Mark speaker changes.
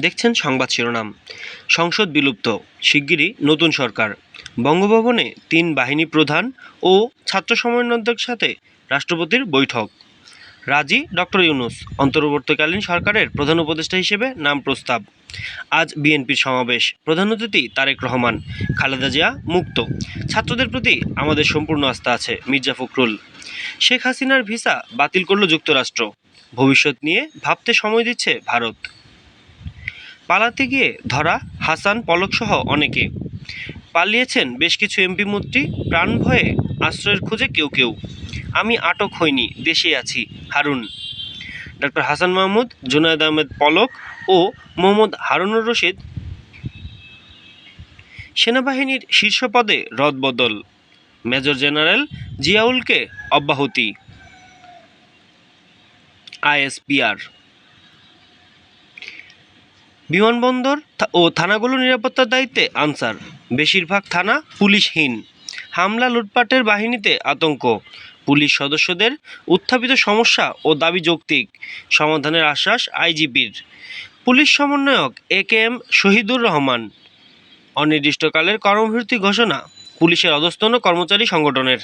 Speaker 1: দেখছেন সংবাদ শিরোনাম। সংসদ বিলুপ্ত, শিগগিরই নতুন সরকার। বঙ্গভবনে তিন বাহিনী প্রধান ও ছাত্র সমন্বয়কদের সাথে রাষ্ট্রপতির বৈঠক। রাজি ডক্টর ইউনুস, অন্তর্বর্তীকালীন সরকারের প্রধান উপদেষ্টা হিসেবে নাম প্রস্তাব। আজ বিএনপির সমাবেশ, প্রধান অতিথি তারেক রহমান, খালেদা জিয়া মুক্ত। ছাত্রদের প্রতি আমাদের সম্পূর্ণ আস্থা আছে, মির্জা ফখরুল। শেখ হাসিনার ভিসা বাতিল করল যুক্তরাষ্ট্র। ভবিষ্যৎ নিয়ে ভাবতে সময় দিচ্ছে ভারত। পালাতে গিয়ে ধরা হাসান, পলকসহ অনেকে। পালিয়েছেন বেশ কিছু এমপি মন্ত্রী, প্রাণ ভয়ে আশ্রয়ের খোঁজে কেউ কেউ। আমি আটক হইনি, দেশে আছি, হারুন। ডক্টর হাসান মাহমুদ, জুনায়দ আহমেদ পলক ও মোহাম্মদ হারুনুর রশিদ সেনাবাহিনীর শীর্ষ পদে রদবদল। মেজর জেনারেল জিয়াউলকে অব্যাহতি। আইএসপিআর বিমানবন্দর ও থানাগুলো নিরাপত্তার দায়িত্বে, আনসার। বেশিরভাগ থানা পুলিশহীন। হামলা, লুটপাটের বাহিনীতে আতঙ্ক। পুলিশ সদস্যদের উত্থাপিত সমস্যা ও দাবি যৌক্তিক। সমাধানের আশ্বাস আইজিপির। পুলিশ সমন্বয়ক A K M Shahidur Rahman. অনির্দিষ্টকালের কর্মবিরতি ঘোষণা, পুলিশের অধস্তন কর্মচারী সংগঠনের।